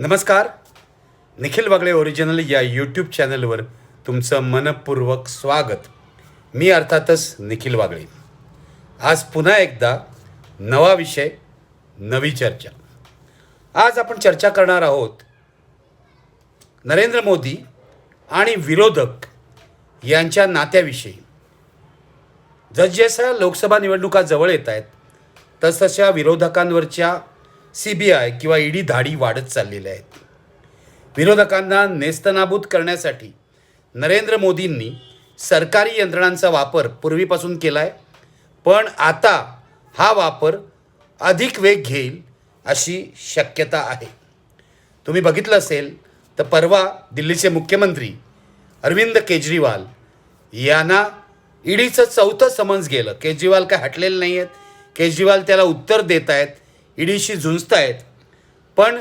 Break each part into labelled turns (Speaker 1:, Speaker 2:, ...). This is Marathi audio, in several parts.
Speaker 1: नमस्कार. निखिल वागळे ओरिजिनल या यूट्यूब चॅनलवर तुमचं मनपूर्वक स्वागत. मी अर्थातच निखिल वागळे. आज पुन्हा एकदा नवा विषय नवी चर्चा. आज आपण चर्चा करणार आहोत नरेंद्र मोदी आणि विरोधक यांच्या नात्याविषयी. जसजशा लोकसभा निवडणुका जवळ येत आहेत तसतशा विरोधकांवरच्या सी बी आय किंवा ईडी धाडी वाढत चाललेल्या आहेत. विरोधकांना नेस्तनाबूत करण्यासाठी नरेंद्र मोदींनी सरकारी यंत्रणांचा वापर पूर्वीपासून केला आहे पण आता हा वापर अधिक वेग घेईल अशी शक्यता आहे. तुम्ही बघितलं असेल तर परवा दिल्लीचे मुख्यमंत्री अरविंद केजरीवाल यांना ईडीचं चौथं समन्स गेलं. केजरीवाल काय हटलेलं नाही आहेत केजरीवाल त्याला उत्तर देत आहेत ईडीशी झुंजत आहेत. पण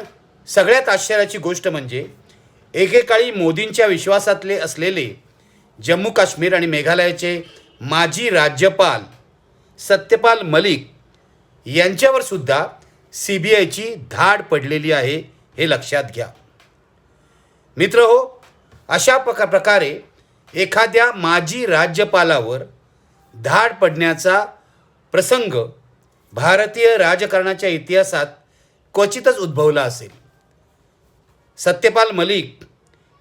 Speaker 1: सगळ्यात आश्चर्याची गोष्ट म्हणजे एकेकाळी मोदींच्या विश्वासातले असलेले जम्मू काश्मीर आणि मेघालयाचे माजी राज्यपाल सत्यपाल मलिक यांच्यावर सुद्धा सी बी आयची धाड पडलेली आहे हे लक्षात घ्या. मित्र हो अशा प्रका प्रकारे एखाद्या माजी राज्यपालावर धाड पडण्याचा प्रसंग भारतीय राजकारणाच्या इतिहासात क्वचितच उद्भवला असेल. सत्यपाल मलिक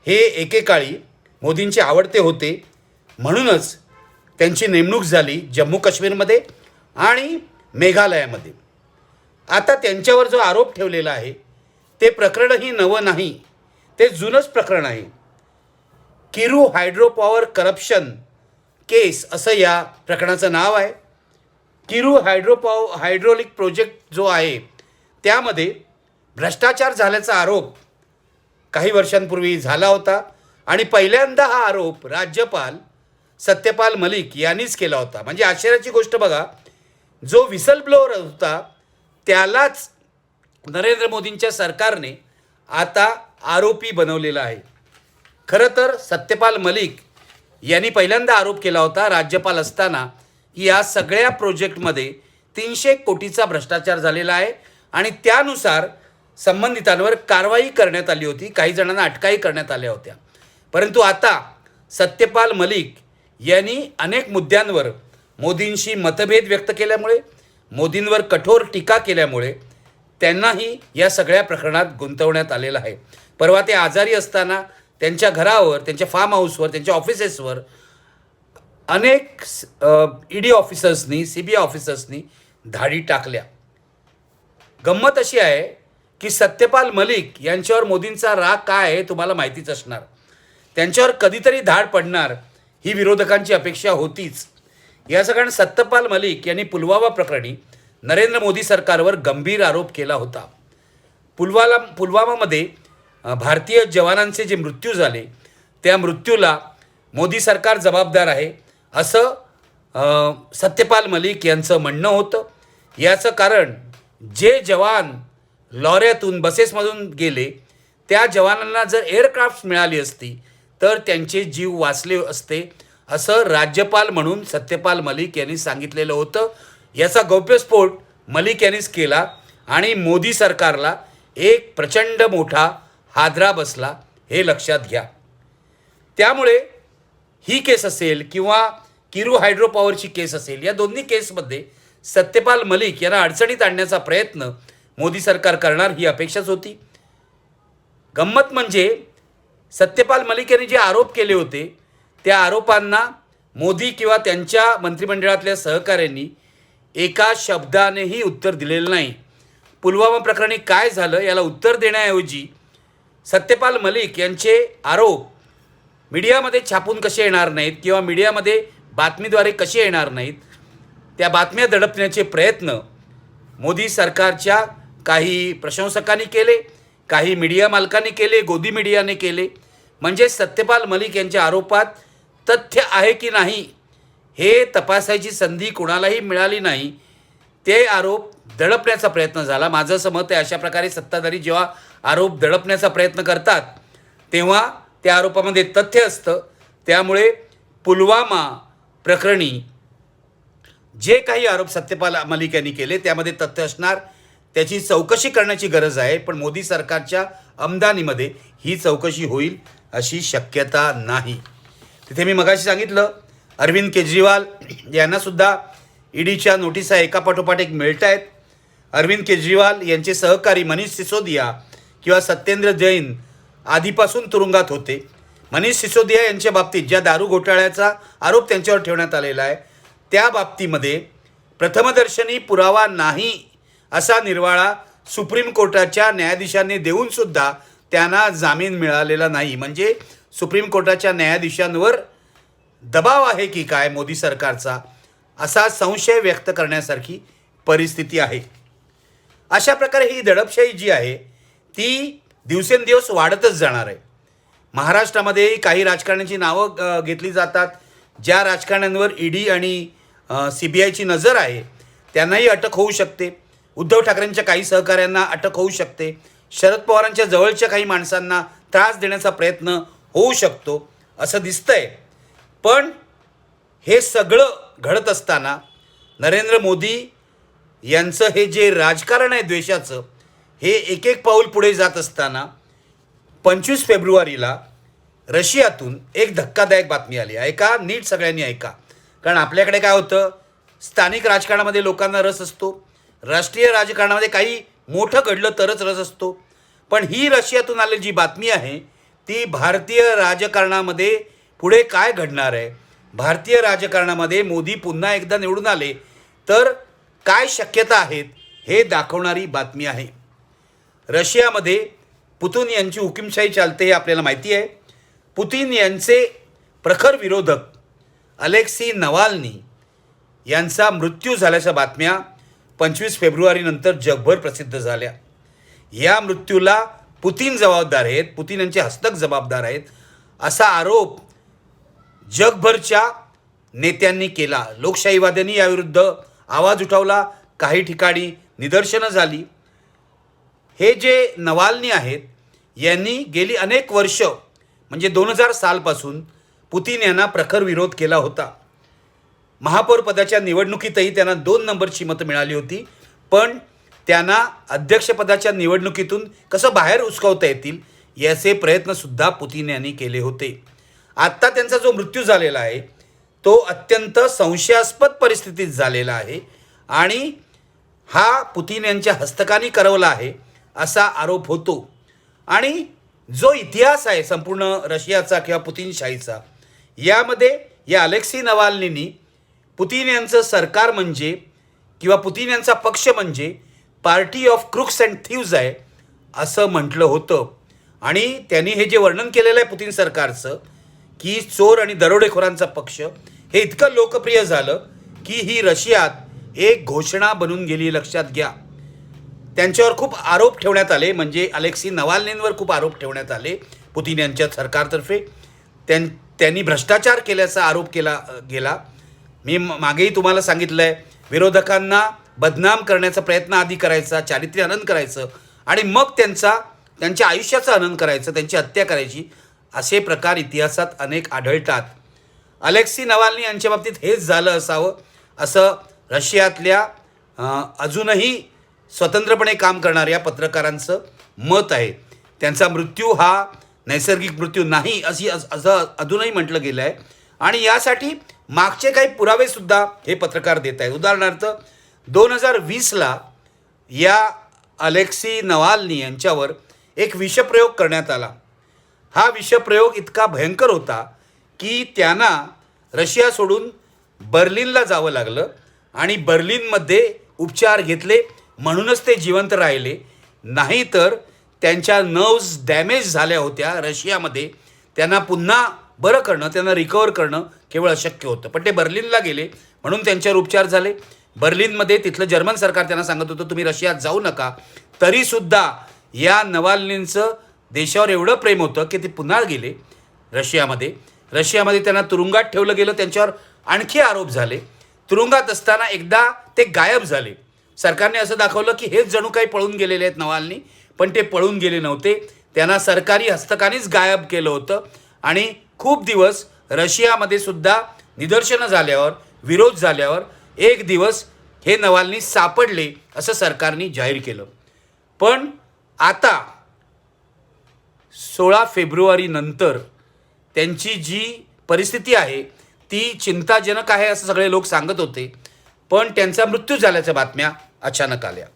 Speaker 1: हे एकेकाळी मोदींचे आवडते होते. म्हणूनच त्यांची नेमणूक झाली जम्मू काश्मीरमध्ये आणि मेघालयामध्ये. आता त्यांच्यावर जो आरोप ठेवलेला आहे ते प्रकरणही नवं नाही ते जुनंच प्रकरण आहे. Kiru hydro power corruption case असं या प्रकरणाचं नाव आहे. किरू हायड्रोपाव हायड्रोलिक प्रोजेक्ट जो आहे त्यामध्ये भ्रष्टाचार झाल्याचा आरोप काही वर्षांपूर्वी झाला होता आणि पहिल्यांदा हा आरोप राज्यपाल सत्यपाल मलिक यांनीच केला होता. म्हणजे आश्चर्याची गोष्ट बघा जो विसल ब्लोअर होता त्यालाच नरेंद्र मोदींच्या सरकारने आता आरोपी बनवलेला आहे. खरं तर सत्यपाल मलिक यांनी पहिल्यांदा आरोप केला होता राज्यपाल असताना या सगळ्या प्रोजेक्टमध्ये तीनशे कोटीचा भ्रष्टाचार झालेला आहे आणि त्यानुसार संबंधितांवर कारवाई करण्यात आली होती. काही जणांना अटकाई करण्यात आल्या होत्या. परंतु आता सत्यपाल मलिक यांनी अनेक मुद्द्यांवर मोदींशी मतभेद व्यक्त केल्यामुळे मोदींवर कठोर टीका केल्यामुळे त्यांनाही या सगळ्या प्रकरणात गुंतवण्यात आलेलं आहे. परवा ते आजारी असताना त्यांच्या घरावर त्यांच्या फार्म हाऊसवर त्यांच्या ऑफिसेसवर अनेक ईडी ऑफिसर्सनी सी बी आय ऑफिसर्सनी धाडी टाकल्या. गंमत अशी आहे की सत्यपाल मलिक यांच्यावर मोदींचा राग काय आहे तुम्हाला माहितीच असणार. त्यांच्यावर कधीतरी धाड पडणार ही विरोधकांची अपेक्षा होतीच. या कारण सत्यपाल मलिक यांनी पुलवामा प्रकरणी नरेंद्र मोदी सरकारवर गंभीर आरोप केला होता. पुलवाला पुलवामामध्ये भारतीय जवानांचे जे मृत्यू झाले त्या मृत्यूला मोदी सरकार जबाबदार आहे. असं सत्यपाल मलिक यांचं म्हणणं होतं. याचं कारण जे जवान लॉऱ्यातून बसेसमधून गेले त्या जवानांना जर एअरक्राफ्ट मिळाली असती तर त्यांचे जीव वाचले असते असं राज्यपाल म्हणून सत्यपाल मलिक यांनी सांगितलेलं होतं. याचा गौप्यस्फोट मलिक यांनीच केला आणि मोदी सरकारला एक प्रचंड मोठा हादरा बसला हे लक्षात घ्या. त्यामुळे ही केस असेल किंवा किरू हायड्रो पॉवरची केस असेल या दोन्ही केसमध्ये सत्यपाल मलिक यांना अडचणीत आणण्याचा प्रयत्न मोदी सरकार करणार ही अपेक्षाच होती. गंमत म्हणजे सत्यपाल मलिक यांनी जे आरोप केले होते त्या आरोपांना मोदी किंवा त्यांच्या मंत्रिमंडळातल्या सहकाऱ्यांनी एका शब्दानेही उत्तर दिलेलं नाही. पुलवामा प्रकरणी काय झालं याला उत्तर देण्याऐवजी सत्यपाल मलिक यांचे आरोप मीडियामध्ये छापून कसे येणार नाहीत किंवा मीडियामध्ये बातमीद्वारे कसे येणार नाहीत त्या बातम्या दडपण्याचे प्रयत्न मोदी सरकारच्या काही प्रशंसकांनी केले काही मीडिया मालकांनी केले गोदी मीडियाने केले. म्हणजे सत्यपाल मलिक यांच्या आरोपात तथ्य आहे की नाही हे तपासायची संधी कुणालाही मिळाली नाही ते आरोप दडपण्याचा प्रयत्न झाला. माझं असं मत आहे अशा प्रकारे सत्ताधारी जेव्हा आरोप दडपण्याचा प्रयत्न करतात तेव्हा त्या आरोपामध्ये तथ्य असतं. त्यामुळे पुलवामा प्रकरणी जे काही आरोप सत्यपाल मलिक यांनी केले त्यामध्ये तथ्य असणार. त्याची चौकशी करण्याची गरज आहे पण मोदी सरकारच्या आमदानीमध्ये ही चौकशी होईल अशी शक्यता नाही. तिथे मी मगाशी सांगितलं अरविंद केजरीवाल यांनासुद्धा ईडीच्या नोटिसा एकापाठोपाठ एक मिळत आहेत अरविंद केजरीवाल यांचे सहकारी मनीष सिसोदिया किंवा सत्येंद्र जैन आधीपासून तुरुंगात होते. मनीष सिसोदिया यांच्या बाबतीत ज्या दारू घोटाळ्याचा आरोप त्यांच्यावर ठेवण्यात आलेला आहे त्या बाबतीमध्ये प्रथमदर्शनी पुरावा नाही असा निर्वाळा सुप्रीम कोर्टाच्या न्यायाधीशांनी देऊनसुद्धा त्यांना जामीन मिळालेला नाही. म्हणजे सुप्रीम कोर्टाच्या न्यायाधीशांवर दबाव आहे की काय मोदी सरकारचा असा संशय व्यक्त करण्यासारखी परिस्थिती आहे. अशा प्रकारे ही दडपशाही जी आहे ती दिवसेंदिवस वाढतच जाणार आहे. महाराष्ट्रामध्येही काही राजकारण्यांची नावं घेतली जातात. ज्या राजकारण्यांवर ईडी आणि सी बी आयची नजर आहे त्यांनाही अटक होऊ शकते. उद्धव ठाकरेंच्या काही सहकाऱ्यांना अटक होऊ शकते. शरद पवारांच्या जवळच्या काही माणसांना त्रास देण्याचा प्रयत्न होऊ शकतो असं दिसतंय. पण हे सगळं घडत असताना नरेंद्र मोदी यांचं हे जे राजकारण आहे द्वेषाचं हे एक एक पाऊल पुढे जात असताना पंचवीस फेब्रुवारीला रशियातून एक धक्कादायक बातमी आली. ऐका नीट सगळ्यांनी ऐका. कारण आपल्याकडे काय होतं? स्थानिक राजकारणामध्ये लोकांना रस असतो. राष्ट्रीय राजकारणामध्ये काही मोठं घडलं तरच रस असतो. पण ही रशियातून आलेली जी बातमी आहे ती भारतीय राजकारणामध्ये पुढे काय घडणार आहे? भारतीय राजकारणामध्ये मोदी पुन्हा एकदा निवडून आले तर काय शक्यता आहेत हे दाखवणारी बातमी आहे. रशियामध्ये पुतिन यांची हुकुमशाही चालते हे आपल्याला माहिती आहे. पुतिन यांचे प्रखर विरोधक अलेक्सी नवाल्नी यांचा मृत्यू झाल्याच्या बातम्या पंचवीस फेब्रुवारीनंतर जगभर प्रसिद्ध झाल्या. या मृत्यूला पुतीन जबाबदार आहेत पुतीन यांचे हस्तक जबाबदार आहेत असा आरोप जगभरच्या नेत्यांनी केला. लोकशाहीवाद्यांनी याविरुद्ध आवाज उठवला काही ठिकाणी निदर्शनं झाली. हे जे नवाल्नी आहेत यांनी गेली अनेक वर्ष म्हणजे दोन हजार सालपासून पुतीन यांना प्रखर विरोध केला होता. महापौरपदाच्या निवडणुकीतही त्यांना दोन नंबरची मतं मिळाली होती पण त्यांना अध्यक्षपदाच्या निवडणुकीतून कसं बाहेर उचकवता येतील याचे प्रयत्नसुद्धा पुतीन यांनी केले होते. आत्ता त्यांचा जो मृत्यू झालेला आहे तो अत्यंत संशयास्पद परिस्थितीत झालेला आहे आणि हा पुतीन यांच्या हस्तकानी करवला आहे. असा आरोप होतो. आणि जो इतिहास आहे संपूर्ण रशियाचा किंवा पुतीनशाहीचा यामध्ये या अलेक्सी नवालनीनी पुतीन यांचं सरकार म्हणजे किंवा पुतीन यांचा पक्ष म्हणजे party of crooks and thieves आहे असं म्हटलं होतं. आणि त्यांनी हे जे वर्णन केलेलं आहे पुतीन सरकारचं की चोर आणि दरोडेखोरांचा पक्ष हे इतकं लोकप्रिय झालं की ही रशियात एक घोषणा बनून गेली लक्षात घ्या. त्यांच्यावर खूप आरोप ठेवण्यात आले. म्हणजे अलेक्सी नवालनेंवर खूप आरोप ठेवण्यात आले. पुतीन यांच्या सरकारतर्फे. त्यां त्यांनी भ्रष्टाचार केल्याचा आरोप केला गेला. मी म- मागेही तुम्हाला सांगितलं आहे विरोधकांना बदनाम करण्याचा प्रयत्न आधी करायचा चारित्र्य आनंद करायचं आणि मग त्यांचा त्यांच्या आयुष्याचा आनंद करायचं त्यांची हत्या करायची असे प्रकार इतिहासात अनेक आढळतात. अलेक्सी नवालनी यांच्या बाबतीत हेच झालं असावं. असं रशियातल्या अजूनही स्वतंत्रपणे काम करणाऱ्या पत्रकारांचं मत आहे. त्यांचा मृत्यू हा नैसर्गिक मृत्यू नाही अशी असं अजूनही म्हटलं गेलं आहे आणि यासाठी मागचे काही पुरावेसुद्धा हे पत्रकार देत आहेत. उदाहरणार्थ दोन हजार वीसला या अलेक्सी नवालनी यांच्यावर एक विषप्रयोग करण्यात आला. हा विषप्रयोग इतका भयंकर होता की त्यांना रशिया सोडून बर्लिनला जावं लागलं आणि बर्लिनमध्ये उपचार घेतले. म्हणूनच ते जिवंत राहिले. नाहीतर त्यांच्या नर्व्ज डॅमेज झाल्या होत्या रशियामध्ये. त्यांना पुन्हा बरं करणं त्यांना रिकवर करणं केवळ अशक्य होतं. पण ते बर्लिनला गेले म्हणून त्यांच्यावर उपचार झाले. बर्लिनमध्ये तिथलं जर्मन सरकार त्यांना सांगत होतं तुम्ही रशियात जाऊ नका. तरीसुद्धा या नवालनींचं देशावर एवढं प्रेम होतं की ते पुन्हा गेले रशियामध्ये. रशियामध्ये त्यांना तुरुंगात ठेवलं गेलं त्यांच्यावर आणखी आरोप झाले. तुरुंगात असताना एकदा ते गायब झाले. सरकारने असं दाखवलं की हेच जणू काही पळून गेलेले आहेत नवालनी पण ते पळून गेले नव्हते. त्यांना सरकारी हस्तकानेच गायब केलं होतं. आणि खूप दिवस रशियामध्ये सुद्धा निदर्शनं झाल्यावर विरोध झाल्यावर एक दिवस हे नवालनी सापडले असं सरकारने जाहीर केलं. पण आता सोळा फेब्रुवारी नंतर त्यांची जी परिस्थिती आहे ती चिंताजनक आहे असं सगळे लोक सांगत होते. पण त्यांचा मृत्यू झाल्याच्या बातम्या अचानक आल्या.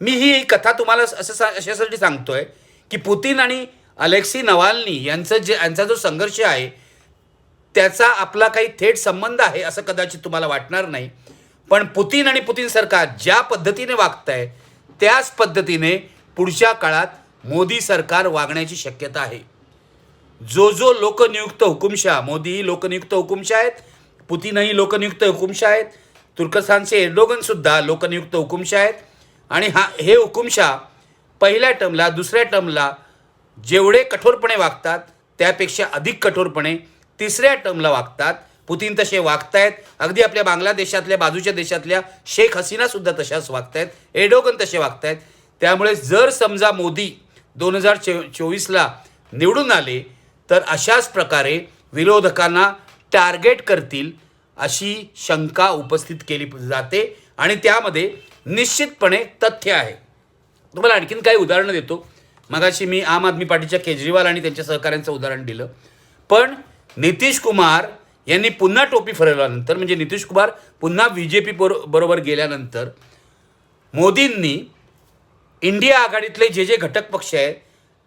Speaker 1: मी ही कथा तुम्हाला असं सा अशासाठी सांगतोय की पुतीन आणि अलेक्सी नवाल्नी यांचं जे यांचा जो संघर्ष आहे त्याचा आपला काही थेट संबंध आहे असं कदाचित तुम्हाला वाटणार नाही. पण पुतीन आणि पुतीन सरकार ज्या पद्धतीने वागत आहे त्याच पद्धतीने पुढच्या काळात मोदी सरकार वागण्याची शक्यता आहे. जो जो लोकनियुक्त हुकुमशाह मोदीही लोकनियुक्त हुकुमशाह आहेत पुतीनही लोकनियुक्त हुकुमशा आहेत तुर्कस्थानचे एर्डोगनसुद्धा लोकनियुक्त हुकुमशाह आहेत. आणि हा हे हुकुमशाह पहिल्या टर्मला दुसऱ्या टर्मला जेवढे कठोरपणे वागतात त्यापेक्षा अधिक कठोरपणे तिसऱ्या टर्मला वागतात. पुतीन तसे वागतायत. अगदी आपल्या बांगलादेशातल्या बाजूच्या देशातल्या शेख हसीनासुद्धा तशाच वागतायत. एडोगन तसे वागतायत. त्यामुळे जर समजा मोदी दोन हजार चो चोवीसला निवडून आले तर अशाच प्रकारे विरोधकांना टार्गेट करतील अशी शंका उपस्थित केली जाते आणि त्यामध्ये निश्चितपणे तथ्य आहे. तुम्हाला आणखीन काही उदाहरणं देतो. मगाशी मी आम आदमी पार्टीच्या केजरीवाल आणि त्यांच्या सहकाऱ्यांचं उदाहरण दिलं. पण नितीश कुमार यांनी पुन्हा टोपी फिरवल्यानंतर म्हणजे नितीश कुमार पुन्हा बी जे पी बरो बरोबर गेल्यानंतर मोदींनी इंडिया आघाडीतले जे जे घटक पक्ष आहेत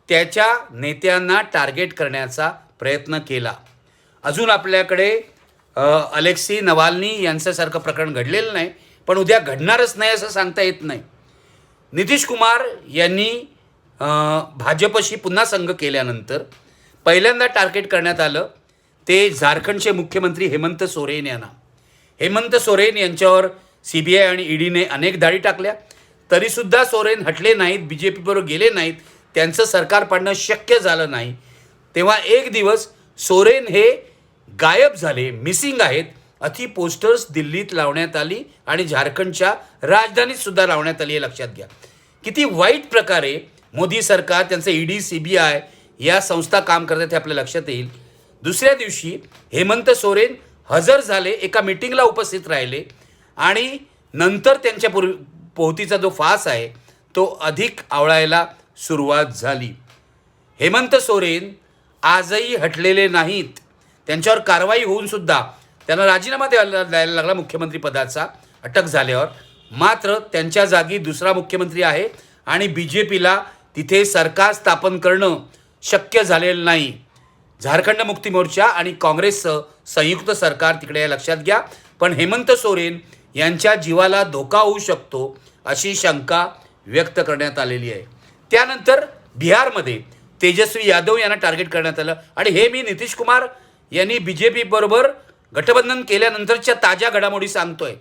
Speaker 1: त्याच्या नेत्यांना टार्गेट करण्याचा प्रयत्न केला. अजून आपल्याकडे अलेक्सी नवाल्नी यांच्यासारखं प्रकरण घडलेलं नाही पण उद्या घडणारच नाही असं सांगता येत नाही. नितीश कुमार यांनी भाजपशी पुन्हा संघ केल्यानंतर पहिल्यांदा टार्गेट करण्यात आलं ते झारखंडचे मुख्यमंत्री हेमंत सोरेन यांना. हेमंत सोरेन यांच्यावर सी बी आय आणि ईडीने अनेक धाडी टाकल्या तरीसुद्धा सोरेन हटले नाहीत बी जे पीबरोबर गेले नाहीत त्यांचं सरकार पाडणं शक्य झालं नाही. तेव्हा एक दिवस सोरेन हे गायब झाले मिसिंग आहेत. अति पोस्टर्स दिल्लीत लावण्यात आली आणि झारखंडच्या राजधानीत सुद्धा लावण्यात आली हे लक्षात घ्या. किती वाईट प्रकारे मोदी सरकार त्यांचं ईडी सी बी आय या संस्था काम करतात हे आपल्या लक्षात येईल. दुसऱ्या दिवशी हेमंत सोरेन हजर झाले एका मिटिंगला उपस्थित राहिले आणि नंतर त्यांच्या पूर्वी पोहतीचा जो फास आहे तो अधिक आवळायला सुरुवात झाली. हेमंत सोरेन आजही हटलेले नाहीत. त्यांच्यावर कारवाई होऊन सुद्धा त्यांना राजीनामा द्यायला द्यायला लागला मुख्यमंत्री पदाचा अटक झाल्यावर. मात्र त्यांच्या जागी दुसरा मुख्यमंत्री आहे आणि बी जे पीला तिथे सरकार स्थापन करणं शक्य झालेलं नाही. झारखंड मुक्ती मोर्चा आणि काँग्रेसचं संयुक्त सरकार तिकडे लक्षात घ्या. पण हेमंत सोरेन यांच्या जीवाला धोका होऊ शकतो अशी शंका व्यक्त करण्यात आलेली आहे. त्यानंतर बिहारमध्ये तेजस्वी यादव यांना टार्गेट करण्यात आलं. आणि हे मी नितीश कुमार यांनी बी जे पी बरोबर गठबंधन केल्यानंतरच्या ताज्या घडामोडी सांगतोय.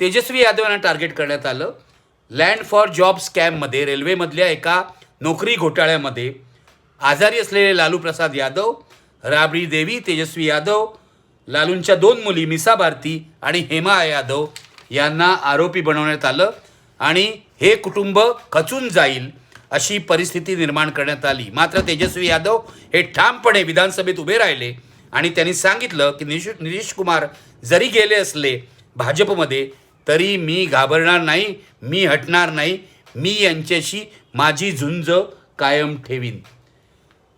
Speaker 1: तेजस्वी यादव यांना टार्गेट करण्यात आलं. लँड फॉर जॉब स्कॅममध्ये रेल्वेमधल्या एका नोकरी घोटाळ्यामध्ये आजारी असलेले लालू प्रसाद यादव राबडी देवी तेजस्वी यादव लालूंच्या दोन मुली मिसा भारती आणि हेमा यादव यांना आरोपी बनवण्यात आलं. आणि हे कुटुंब खचून जाईल अशी परिस्थिती निर्माण करण्यात आली. मात्र तेजस्वी यादव हे ठामपणे विधानसभेत उभे राहिले आणि त्यांनी सांगितलं की निश नितीश कुमार जरी गेले असले भाजपमध्ये तरी मी घाबरणार नाही मी हटणार नाही मी यांच्याशी माझी झुंज कायम ठेवीन.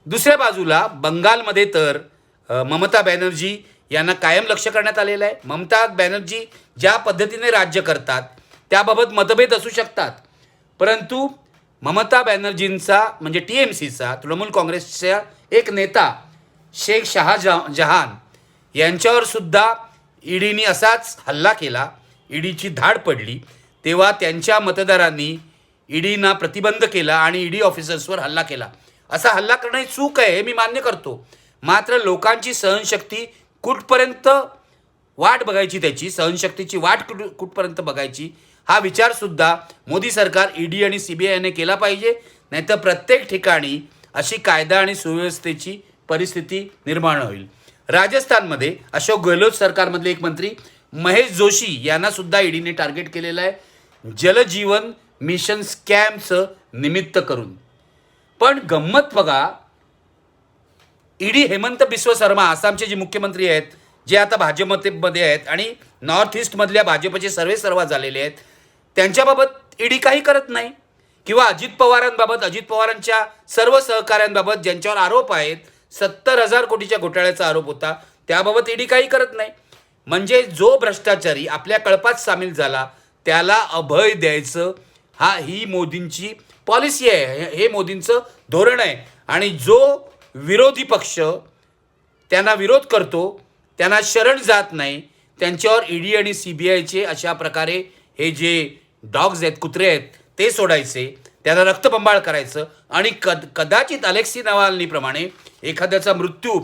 Speaker 1: दुसऱ्या बाजूला बंगालमध्ये तर ममता बॅनर्जी यांना कायम लक्ष करण्यात आलेलं आहे. ममता बॅनर्जी ज्या पद्धतीने राज्य करतात त्याबाबत मतभेद असू शकतात. परंतु ममता बॅनर्जींचा म्हणजे टी एम सीचा तृणमूल काँग्रेसचा एक नेता शेख शहाजहा जहान यांच्यावर सुद्धा ईडीनी असाच हल्ला केला. ईडीची धाड पडली. तेव्हा त्यांच्या मतदारांनी ईडीना प्रतिबंध केला आणि ईडी ऑफिसर्सवर हल्ला केला. असा हल्ला करणं ही चूक आहे हे मी मान्य करतो. मात्र लोकांची सहनशक्ती कुठपर्यंत वाट बघायची त्याची सहनशक्तीची वाट कुठ कुठपर्यंत बघायची हा विचारसुद्धा मोदी सरकार ईडी आणि सी बी आयने केला पाहिजे. नाहीतर प्रत्येक ठिकाणी अशी कायदा आणि सुव्यवस्थेची परिस्थिती निर्माण होईल. राजस्थानमध्ये अशोक गहलोत सरकारमधले एक मंत्री महेश जोशी यांना सुद्धा ईडीने टार्गेट केलेलं आहे. जलजीवन मिशन स्कॅमचं निमित्त करून. पण गंमत बघा ईडी हेमंत बिस्व शर्मा आसामचे जे मुख्यमंत्री आहेत जे आता भाजपमध्ये आहेत आणि नॉर्थ ईस्टमधल्या भाजपचे सर्वे सर्वा झालेले आहेत त्यांच्याबाबत ईडी काही करत नाही. किंवा अजित पवारांबाबत अजित पवारांच्या सर्व सहकाऱ्यांबाबत ज्यांच्यावर आरोप आहेत सत्तर हजार कोटीच्या घोटाळ्याचा आरोप होता त्याबाबत ईडी काही करत नाही. म्हणजे जो भ्रष्टाचारी आपल्या कळपात सामील झाला त्याला अभय द्यायचं हा ही मोदींची पॉलिसी आहे. हे- मोदींचं धोरण आहे. आणि जो विरोधी पक्ष त्यांना विरोध करतो त्यांना शरण जात नाही त्यांच्यावर ईडी आणि सी बी आयचे अशा प्रकारे हे जे डॉग्स आहेत कुत्रे आहेत ते सोडायचे त्यांना रक्तबंबाळ करायचं आणि कद कदाचित अलेक्सी नवालनीप्रमाणे एखाद्याचा मृत्यू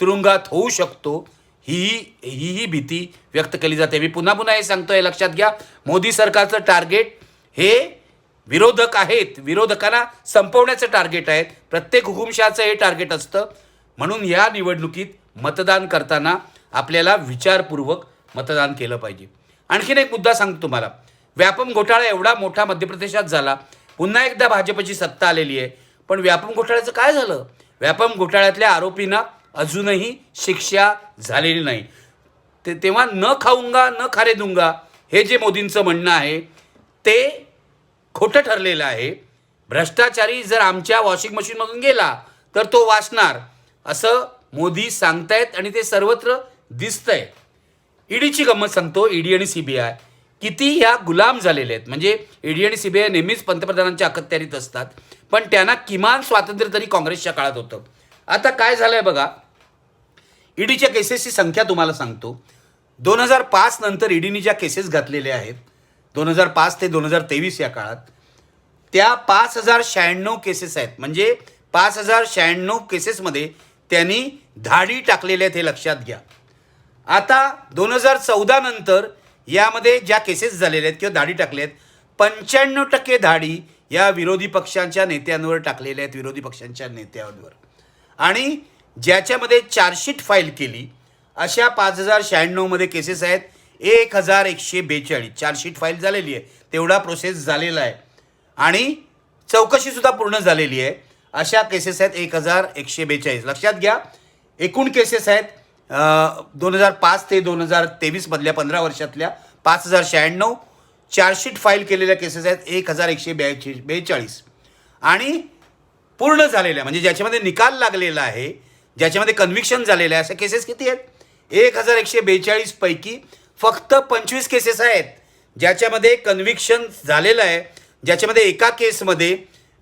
Speaker 1: तुरुंगात होऊ शकतो ही ही ही भीती व्यक्त केली जाते. मी पुन्हा पुन्हा हे सांगतोय लक्षात घ्या. मोदी सरकारचं टार्गेट हे विरोधक आहेत. विरोधकांना संपवण्याचं टार्गेट आहे प्रत्येक हुकुमशहाचं हे टार्गेट असतं. म्हणून या निवडणुकीत मतदान करताना आपल्याला विचारपूर्वक मतदान केलं पाहिजे. आणखीन एक मुद्दा सांगतो तुम्हाला. व्यापम घोटाळा एवढा मोठा मध्य प्रदेशात झाला. पुन्हा एकदा भाजपची सत्ता आलेली आहे. पण व्यापम घोटाळ्याचं काय झालं? व्यापम घोटाळ्यातल्या आरोपींना अजूनही शिक्षा झालेली नाही. ते तेव्हा न खाऊंगा न खारे दूंगा हे जे मोदींचं म्हणणं आहे ते खोटं ठरलेलं आहे. भ्रष्टाचारी जर आमच्या वॉशिंग मशीनमधून गेला तर तो वाचणार. असं मोदी सांगतायत आणि ते सर्वत्र दिसतंय. ईडीची गंमत सांगतो ईडी आणि सीबीआय किती ह्या गुलाम झालेले आहेत. म्हणजे ईडी आणि सीबीआय नेहमीच पंतप्रधानांच्या अखत्यारीत असतात. पण त्यांना किमान स्वातंत्र्य तरी काँग्रेसच्या काळात होतं. आता काय झालंय बघा? ईडीच्या केसेसची संख्या तुम्हाला सांगतो. दोन हजार पाच नंतर ईडीने ज्या केसेस घातलेल्या आहेत दोन हजार पाच ते दोन हजार तेवीस या काळात त्या पाच हजार शहाण्णव केसेस आहेत. म्हणजे पाच हजार शहाण्णव केसेसमध्ये त्यांनी धाडी टाकलेल्या आहेत हे लक्षात घ्या. आता दोन हजार चौदा नंतर यामध्ये ज्या केसेस झालेल्या आहेत किंवा धाडी टाकल्या आहेत पंच्याण्णव टक्के धाडी या विरोधी पक्षांच्या नेत्यांवर टाकलेल्या आहेत विरोधी पक्षांच्या नेत्यांवर. आणि ज्याच्यामध्ये चार्जशीट फाईल केली अशा पाच हजार शहाण्णवमध्ये केसेस आहेत. एक हजार एकशे बेचाळीस. चार्जशीट फाईल झालेली आहे. तेवढा प्रोसेस झालेला आहे. आणि चौकशीसुद्धा पूर्ण झालेली आहे. अशा केसेस आहेत एक हजार एकशे बेचाळीस. लक्षात घ्या एकूण केसेस आहेत दोन हजार पाच ते दोन हजार तेवीसमधल्या पंधरा वर्षातल्या पाच हजार शहाण्णव चार्जशीट फाईल केलेल्या केसेस आहेत एक हजार एकशे ब्याऐंशी बेचाळीस. आणि पूर्ण झालेल्या म्हणजे ज्याच्यामध्ये निकाल लागलेला आहे ज्याच्यामध्ये कन्व्हिक्शन झालेलं आहे अशा केसेस किती आहेत? एक हजार एकशे बेचाळीसपैकी फक्त पंचवीस केसेस आहेत ज्याच्यामध्ये कन्व्हिक्शन झालेलं आहे ज्याच्यामध्ये एका केसमध्ये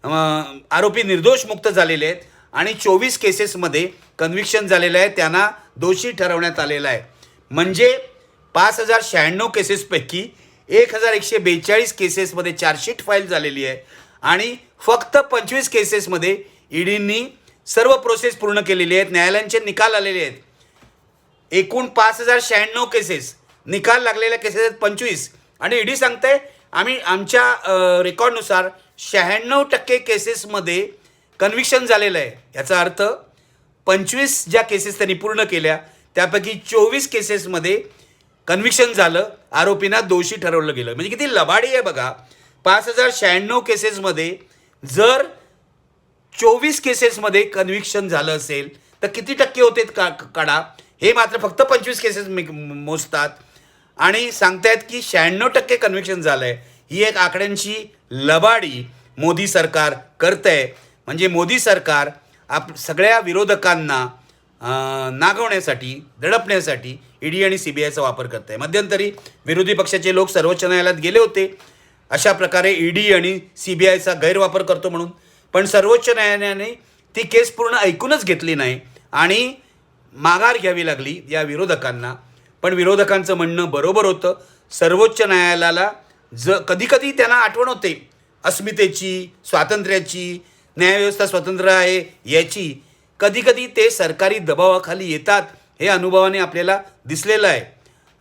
Speaker 1: आरोपी निर्दोष मुक्त झालेले आहेत आणि चोवीस केसेसमध्ये कन्व्हिक्शन झालेलं आहे त्यांना दोषी ठरवण्यात आलेला आहे. म्हणजे पाच हजार शहाण्णव केसेसपैकी एक हजार एकशे बेचाळीस केसेसमध्ये चार्जशीट फाईल झालेली आहे आणि फक्त पंचवीस केसेसमध्ये ईडींनी सर्व प्रोसेस पूर्ण केलेली आहेत न्यायालयांचे निकाल आलेले आहेत. एकूण पाच हजार शहाण्णव केसेस निकाल लागलेल्या केसेस आहेत पंचवीस. आणि ईडी सांगते आम्ही आमच्या रेकॉर्डनुसार शहाण्णव टक्के केसेसमध्ये कन्व्हिक्शन झालेलं आहे. याचा अर्थ पंचवीस ज्या केसेस त्यांनी पूर्ण केल्या त्यापैकी चोवीस केसेसमध्ये कन्व्हिक्शन झालं आरोपींना दोषी ठरवलं गेलं. म्हणजे किती लबाडी आहे बघा. पाच हजार शहाण्णव केसेसमध्ये जर चोवीस केसेसमध्ये कन्व्हिक्शन झालं असेल तर किती टक्के होते का काढा हे मात्र फक्त पंचवीस केसेस मोजतात. आणि सांगतायत की शहाण्णव टक्के कन्व्हिक्शन झालं आहे ही एक आकड्यांची लबाडी मोदी सरकार करत आहे म्हणजे मोदी सरकार आप सगळ्या विरोधकांना नागवण्यासाठी दडपण्यासाठी ईडी आणि सी बी आयचा वापर करत आहे मध्यंतरी विरोधी पक्षाचे लोक सर्वोच्च न्यायालयात गेले होते. अशा प्रकारे ईडी आणि सी बी आयचा गैरवापर करतो म्हणून. पण सर्वोच्च न्यायालयाने ती केस पूर्ण ऐकूनच घेतली नाही आणि माघार घ्यावी लागली या विरोधकांना. पण विरोधकांचं म्हणणं बरोबर होतं. सर्वोच्च न्यायालयाला ज कधीकधी त्यांना आठवण होते. अस्मितेची स्वातंत्र्याची न्यायव्यवस्था स्वतंत्र आहे याची कधीकधी ते सरकारी दबावाखाली येतात हे अनुभवाने आपल्याला दिसलेलं आहे.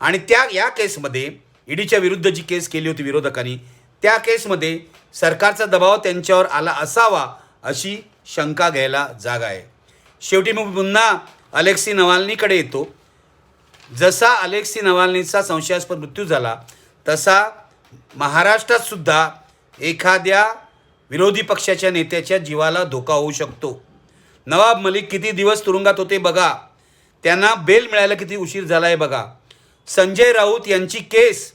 Speaker 1: आणि त्या या केसमध्ये ईडीच्या विरुद्ध जी केस केली होती विरोधकांनी त्या केसमध्ये सरकारचा दबाव त्यांच्यावर आला असावा अशी शंका घ्यायला जागा आहे. शेवटी मग पुन्हा अलेक्सी नवाल्नीकडे येतो. जसा अलेक्सी नवाल्नीचा संशयास्पद मृत्यू झाला तसा महाराष्ट्रात सुद्धा एखाद्या विरोधी पक्षाच्या नेत्याच्या जीवाला धोका होऊ शकतो. नवाब मलिक किती दिवस तुरुंगात होते बघा. त्यांना बेल मिळायला किती उशीर झाला आहे बघा. संजय राऊत यांची केस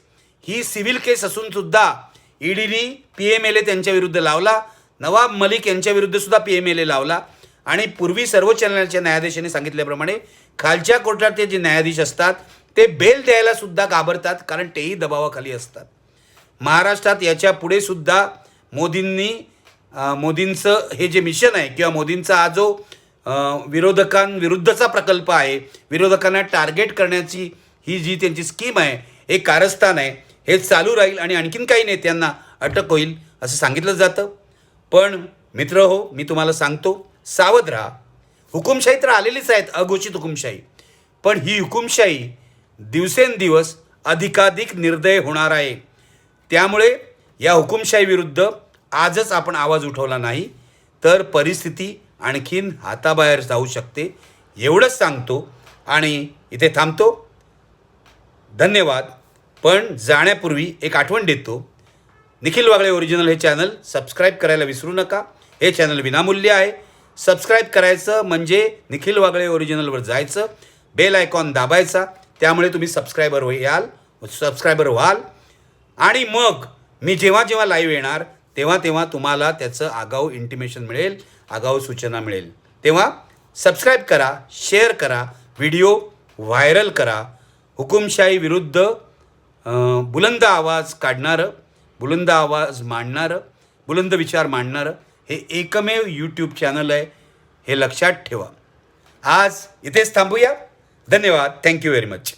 Speaker 1: ही सिव्हिल केस असूनसुद्धा ई ईडीनी पी एम एल ए त्यांच्या विरुद्ध लावला. नवाब मलिक यांच्या विरुद्धसुद्धा पी एम एल ए लावला. आणि पूर्वी सर्वोच्च न्यायालयाच्या न्यायाधीशांनी सांगितल्याप्रमाणे खालच्या कोर्टातले जे न्यायाधीश असतात ते बेल द्यायलासुद्धा घाबरतात कारण तेही दबावाखाली असतात. महाराष्ट्रात याच्यापुढे सुद्धा मोदींनी मोदींचं हे जे मिशन आहे किंवा मोदींचा हा जो विरोधकांविरुद्धचा प्रकल्प आहे विरोधकांना टार्गेट करण्याची ही जी त्यांची स्कीम आहे हे कारस्थान आहे हे चालू राहील आणि आणखीन काही नेत्यांना अटक होईल असं सांगितलं जातं. पण मित्र हो मी तुम्हाला सांगतो सावध राहा. हुकुमशाही तर आलेलीच आहेत अघोषित हुकुमशाही. पण ही हुकुमशाही दिवसेंदिवस अधिकाधिक निर्दय होणार आहे. त्यामुळे या हुकुमशाहीविरुद्ध आजच आपण आवाज उठवला नाही तर परिस्थिती आणखीन हाताबाहेर जाऊ शकते एवढंच सांगतो आणि इथे थांबतो. धन्यवाद. पण जाण्यापूर्वी एक आठवण देतो. निखिल वागळे ओरिजिनल हे चॅनल सबस्क्राईब करायला विसरू नका. हे चॅनल विनामूल्य आहे. सबस्क्राईब करायचं म्हणजे निखिल वागळे ओरिजिनलवर जायचं. बेल आयकॉन दाबायचा. त्यामुळे तुम्ही सबस्क्रायबर याल सबस्क्रायबर व्हाल. आणि मग मी जेव्हा जेव्हा लाईव्ह येणार तेव्हा तेव्हा तुम्हाला त्याचं आगाऊ इंटिमेशन मिळेल आगाऊ सूचना मिळेल. तेव्हा सबस्क्राईब करा शेअर करा व्हिडिओ व्हायरल करा. हुकुमशाही विरुद्ध बुलंद आवाज काढणारं बुलंद आवाज मांडणारं बुलंद विचार मांडणारं हे एकमेव यूट्यूब चॅनल आहे हे लक्षात ठेवा. आज इथेच थांबूया. धन्यवाद. Thank you very much